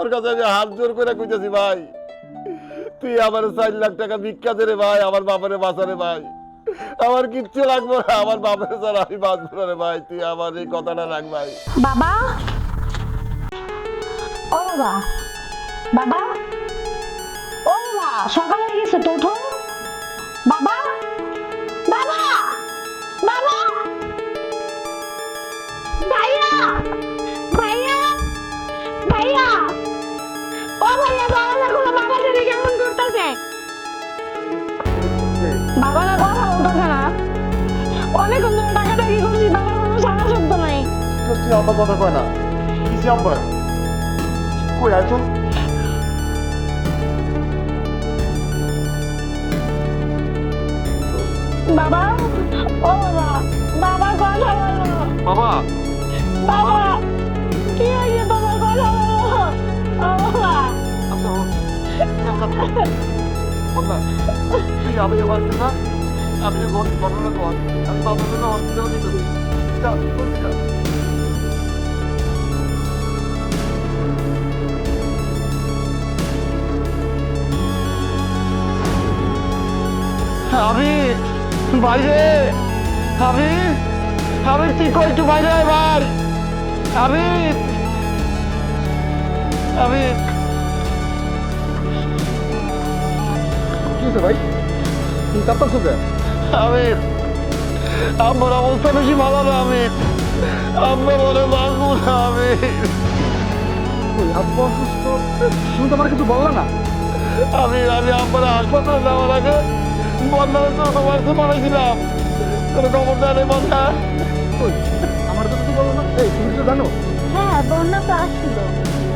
তোর কাছে আমি হাত জোর করে কইতেছি ভাই। তুই আমার চার লাখ টাকা ভিক্ষা দে রে ভাই, আমার বাবারে বাঁচারে ভাই। আমার কিচ্ছু লাগবে না, আমার বাপারে স্যার আমি বাঁচবো রে ভাই, তুই আমার এই কথাটা রাখ ভাই। বাবা? ও বাবা। বাবা? ও মা গেছে তো অনেকক্ষণ ধরে টাকি করছি বাবার কোনো সারা শব্দ নাই। তুই আমার কথা কয় না। কিসে আব্বা। কই আছো? বাবা ও বাবা বাবা কথা বলো। বাবা। বাবা কি হয়েছে? তোমার কথা বলো। ও বাবা। বাবা তুই আমি আমার না? আমি ঘটনা কর। আমি বাবার জন্য হসপিটাল নিতে যা যা আমি বাইরে। আমি আমি তুই কই একটু বাইরে ভাই আমি আমি কি ভাই? তুই কাঁপতাছো কেন আমি আমার অবস্থা বেশি ভালো না আমি আমরা বলে বাঁচবো না আমি তুই আব্বা অসুস্থ তুমি তো আমার কিছু বললা না। আমি আমি আমার হাসপাতালে যাওয়ার আগে বন্যা তো তোমার তো মারাইছিলাম তোর খবর দেয় রে বন্যা। কই আমার তো কিছু বলো না। এই তুমি তো জানো। হ্যাঁ বন্যা তো আসছিল।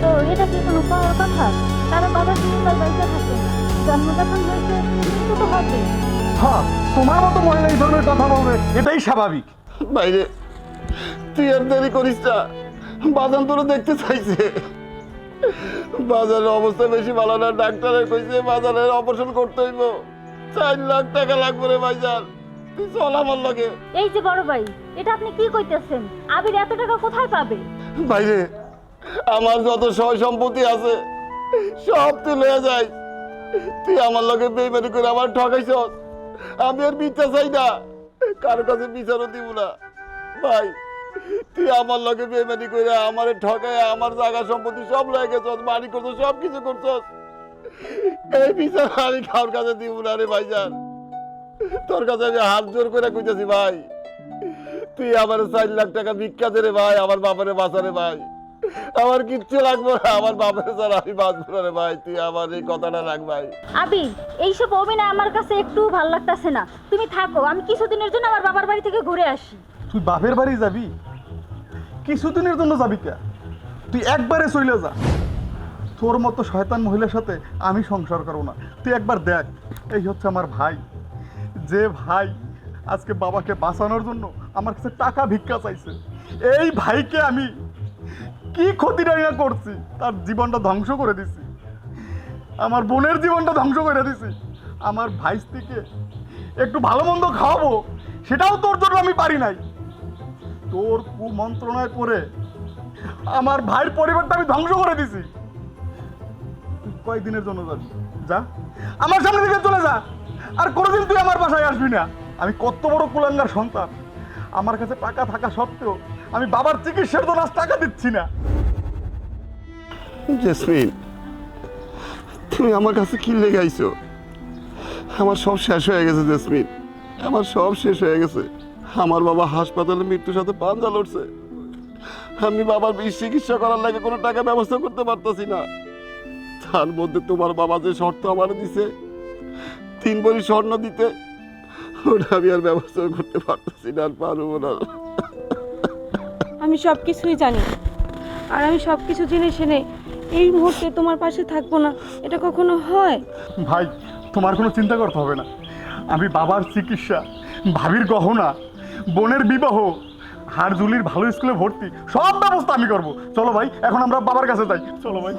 তো এটা কি কোনো পাওয়ার কথা? কারও বাবা তিনবার বাড়িতে থাকে। না জন্ম যখন হয়েছে তো হবে হ্যাঁ তোমার মতো মহিলা এই ধরনের কথা বলবে এটাই স্বাভাবিক। বাইরে তুই আর দেরি করিস না। বাজান তোর দেখতে চাইছে। বাজারের অবস্থা বেশি ভালো না ডাক্তারে কইছে বাজারের অপারেশন করতে হইব। চার লাখ টাকা লাগবে রে ভাইজান। তুই চল আমার লগে। এই যে বড় ভাই এটা আপনি কি কইতেছেন? আবির এত টাকা কোথায় পাবে? বাইরে আমার যত সয় সম্পত্তি আছে সব তুই লয়ে যাই। তুই আমার লগে বেইমানি করে আমার ঠকাইছ আমি আর বিচার চাই না। কারও কাছে বিচারও দিব না। ভাই, তুই আমার লগে বেইমানি করে আমার ঠকায়, আমার জায়গা সম্পত্তি সব লয়ে গেছস, বাড়ি করছ সব কিছু করছস। এই বিচার আমি কারোর কাছে দিব না রে ভাইজান। তোর কাছে আমি হাত জোর করে কইতেছি ভাই। তুই আমার চার লাখ টাকা দে রে ভাই, আমার বাবারে বাঁচারে ভাই। আমার কিচ্ছু লাগবে না আমার বাপের স্যার আমি বাঁচবো না রে ভাই তুই আমার এই কথাটা রাখ ভাই। আবির এইসব অভিনয় আমার কাছে একটু ভালো লাগতেছে না। তুমি থাকো আমি কিছুদিনের জন্য আমার বাবার বাড়ি থেকে ঘুরে আসি। তুই বাপের বাড়ি যাবি? কিছুদিনের জন্য যাবি কে? তুই একবারে চলে যা। তোর মতো শয়তান মহিলার সাথে আমি সংসার করব না। তুই একবার দেখ এই হচ্ছে আমার ভাই। যে ভাই আজকে বাবাকে বাঁচানোর জন্য আমার কাছে টাকা ভিক্ষা চাইছে। এই ভাইকে আমি কি ক্ষতিটা না করছি? তার জীবনটা ধ্বংস করে দিছি। আমার বোনের জীবনটা ধ্বংস করে দিছি। আমার ভাইস্তিকে একটু ভালো মন্দ খাওয়াবো, সেটাও তোর জন্য আমি পারি নাই। তোর কুমন্ত্রণায় করে আমার ভাইয়ের পরিবারটা আমি ধ্বংস করে দিছি। কয়েকদিনের জন্য যাবি? যা। আমার সামনে থেকে চলে যা। আর কোনোদিন তুই আমার বাসায় আসবি না। আমি কত বড় কুলাঙ্গার সন্তান। আমার কাছে টাকা থাকা সত্ত্বেও আমি বাবার চিকিৎসার জন্য টাকা দিচ্ছি না। জেসমিন, তুমি আমার কাছে কি লেগে আইছো আমার সব শেষ হয়ে গেছে, জেসমিন। আমার সব শেষ হয়ে গেছে। আমার বাবা হাসপাতালে মৃত্যুর সাথে পাঞ্জা লড়ছে। আমি বাবার বিষ চিকিৎসা করার লাগে কোনো টাকা ব্যবস্থা করতে পারতাছি না। তার মধ্যে তোমার বাবা যে শর্ত আমার দিছে, তিন বড়ি স্বর্ণ দিতে, ওটা আমি আর ব্যবস্থা করতে পারতাছি না, আর পারব না। আমি সব কিছুই জানি। আর আমি সব কিছু জেনে শুনে এই মুহূর্তে তোমার পাশে থাকব না। এটা কখনো হয়? ভাই, তোমার কোনো চিন্তা করতে হবে না। আমি বাবার চিকিৎসা, ভাবির গহনা, বোনের বিবাহ হাড়জুলির ভালো স্কুলে ভর্তি, সব ব্যবস্থা আমি করব। চলো ভাই, এখন আমরা বাবার কাছে যাই। চলো ভাই।